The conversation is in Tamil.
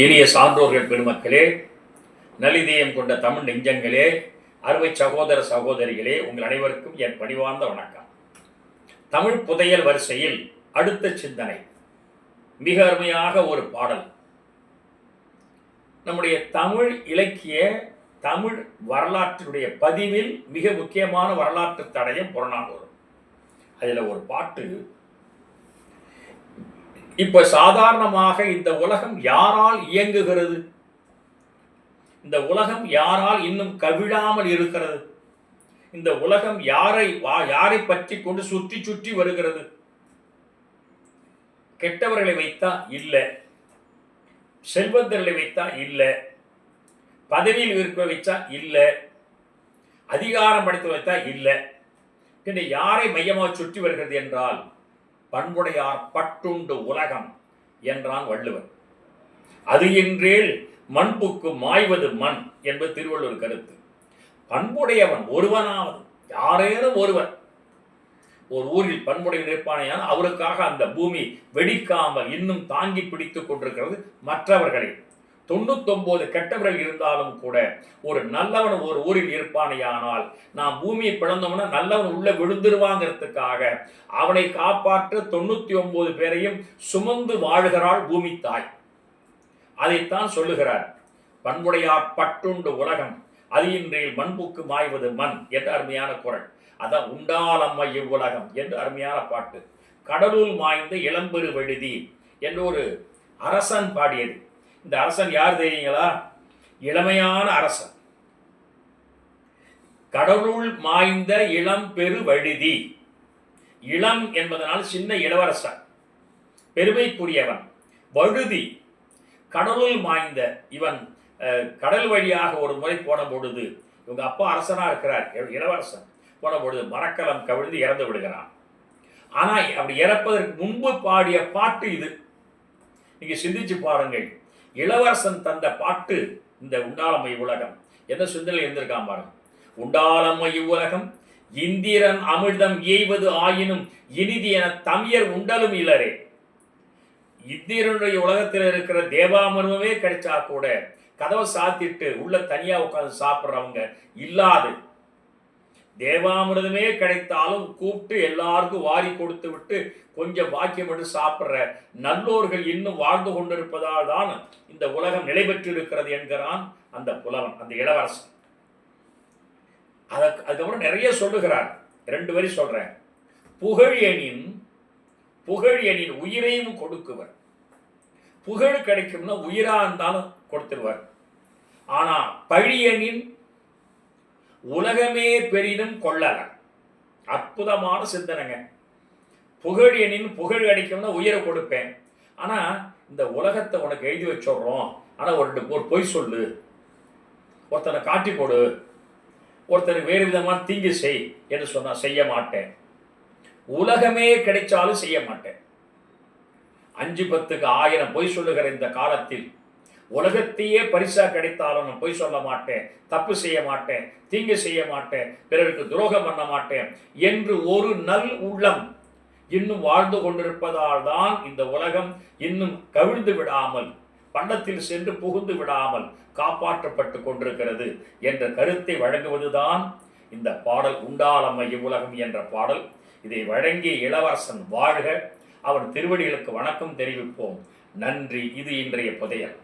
இனிய சான்றோர்கள் பெருமக்களே நலிதயம் கொண்ட தமிழ் நெஞ்சங்களே அறுவை சகோதர சகோதரிகளே உங்கள் அனைவருக்கும் என் பணிவார்ந்த வணக்கம். தமிழ் புதையல் வரிசையில் அடுத்த சிந்தனை மிக அருமையாக ஒரு பாடல். நம்முடைய தமிழ் இலக்கிய தமிழ் வரலாற்றினுடைய பதிவில் மிக முக்கியமான வரலாற்று தடயம் புறநானூறு. அதில் ஒரு பாட்டு இப்ப சாதாரணமாக இந்த உலகம் யாரால் இயங்குகிறது? இந்த உலகம் யாரால் இன்னும் கவிழாமல் இருக்கிறது? இந்த உலகம் யாரை வா- யாரை பற்றி கொண்டு சுற்றி சுற்றி வருகிறது? கெட்டவர்களை வைத்தா இல்ல. செல்வந்தர்களை வைத்தா இல்ல. பதவியில் இருக்க வைச்சா இல்ல. அதிகாரம் படைத்து வைத்தா இல்ல. பின்ன யாரை மையமாக சுற்றி வருகிறது என்றால் பண்புடையார் பட்டுண்டு உலகம் என்றான் வள்ளுவர். அது என்றேல் மண்புக்கு மாய்வது மண் என்பது திருவள்ளுவர் கருத்து. பண்புடையவன் ஒருவனாவது யாரேனும் ஒருவன். ஒரு ஊரில் பண்புடைய நிற்பானையான அவருக்காக அந்த பூமி வெடிக்காமல் இன்னும் தாங்கி பிடித்துக் கொண்டிருக்கிறது மற்றவர்களை. தொண்ணூத்தொன்பது கெட்டவர்கள் இருந்தாலும் கூட ஒரு நல்லவன் ஒரு ஊரில் இருப்பானேயானால் நாம் பூமியை பிளந்தோம்னா நல்லவன் உள்ள விழுந்துருவாங்கிறதுக்காக அவனை காப்பாற்ற தொண்ணூத்தி ஒன்பது பேரையும் சுமந்து வாழ்கிறாள் பூமி தாய். அதைத்தான் சொல்லுகிறார். பண்புடையார் பட்டுண்டு உலகம் அது இன்றையில் மண்புக்கு மாய்வது மண் என்று அருமையான குரல். அதான் உண்டாலம்மை இவ்வுலகம் என்று அருமையான பாட்டு. கடலூர் மாய்ந்த இளம்பெரு வழுதி என்று ஒரு அரசன் பாடியது. இந்த அரசன் யார் தெரியுங்களா? இளமையான அரசன். கடலுள் மாய்ந்த இளம் பெரு வழுதி இளம் என்பதனால் சின்ன இளவரசன். பெருமைக்குரியவன். வழுதி. கடலுள் மாய்ந்த இவன் கடல் வழியாக ஒரு முறை போன பொழுது இவங்க அப்பா அரசனாக இருக்கிறார் இளவரசன். போன பொழுது மரக்கலம் கவிழ்ந்து இறந்து விடுகிறான். ஆனால் அப்படி இறப்பதற்கு முன்பு பாடிய பாட்டு இது. நீங்கள் சிந்திச்சு பாருங்கள். இளவரசன் தந்த பாட்டு இந்த உண்டாளமை உலகம். என்ன சிந்தனை இருந்திருக்கான் பாருங்க. உண்டாளமை உலகம் இந்திரன் அமிர்தம் ஏய்வது ஆயினும் இனிதி என தமியர் உண்டலும் இலரே. இந்திரனுடைய உலகத்தில் இருக்கிற தேவாமிர்தமே கிடைச்சா கூட கதவை சாத்திட்டு உள்ள தனியா உட்காந்து சாப்பிட்றவங்க இல்லாது. தேவாமிரதமே கிடைத்தாலும் கூப்பிட்டு எல்லாருக்கும் வாரி கொடுத்து விட்டு கொஞ்சம் பாக்கியம் எடுத்து சாப்பிட்ற நல்லோர்கள் இன்னும் வாழ்ந்து கொண்டிருப்பதால் தான் இந்த உலகம் நிலை பெற்றிருக்கிறது என்கிறான் அந்த புலவன் அந்த இளவரசன். அதற்கு அதுக்கப்புறம் நிறைய சொல்லுகிறார். ரெண்டு வரி சொல்றேன். புகழ் புகழியனின் புகழ் உயிரையும் கொடுக்குவர். புகழ் கிடைக்கும்னா உயிரா இருந்தாலும் கொடுத்துருவார். ஆனால் பழியனின் உலகமே பெரிதும் கொள்ளலாம் அற்புதமான சிந்தனைங்க. புகழ் எனின் புகழ் கிடைக்கும்னா உயிரை கொடுப்பேன். ஆனா இந்த உலகத்தை உனக்கு எழுதி வச்சிடுறோம். ஆனா ஒரு ரெண்டு ஒரு பொய் சொல்லு. ஒருத்தனை காட்டி கொடு. ஒருத்தர் வேறு விதமான தீங்கு செய் என்று சொன்னா செய்ய மாட்டேன். உலகமே கிடைச்சாலும் செய்ய மாட்டேன். அஞ்சு பத்துக்கு ஆயிரம் பொய் சொல்லுகிற இந்த காலத்தில் உலகத்தையே பரிசா கிடைத்தாலும் நான் பொய் சொல்ல மாட்டேன் தப்பு செய்ய மாட்டேன் தீங்கு செய்ய மாட்டேன் பிறருக்கு துரோகம் பண்ண மாட்டேன் என்று ஒரு நல் உள்ளம் இன்னும் வாழ்ந்து கொண்டிருப்பதால் தான் இந்த உலகம் இன்னும் கவிழ்ந்து விடாமல் பள்ளத்தில் சென்று புகுந்து விடாமல் காப்பாற்றப்பட்டு கொண்டிருக்கிறது என்ற கருத்தை வழங்குவதுதான் இந்த பாடல் உண்டாலம்மை இவ்வுலகம் என்ற பாடல். இதை வழங்கிய இளவரசன் வாழ்க. அவன் திருவடிகளுக்கு வணக்கம் தெரிவிப்போம். நன்றி. இது இன்றைய புதையல்.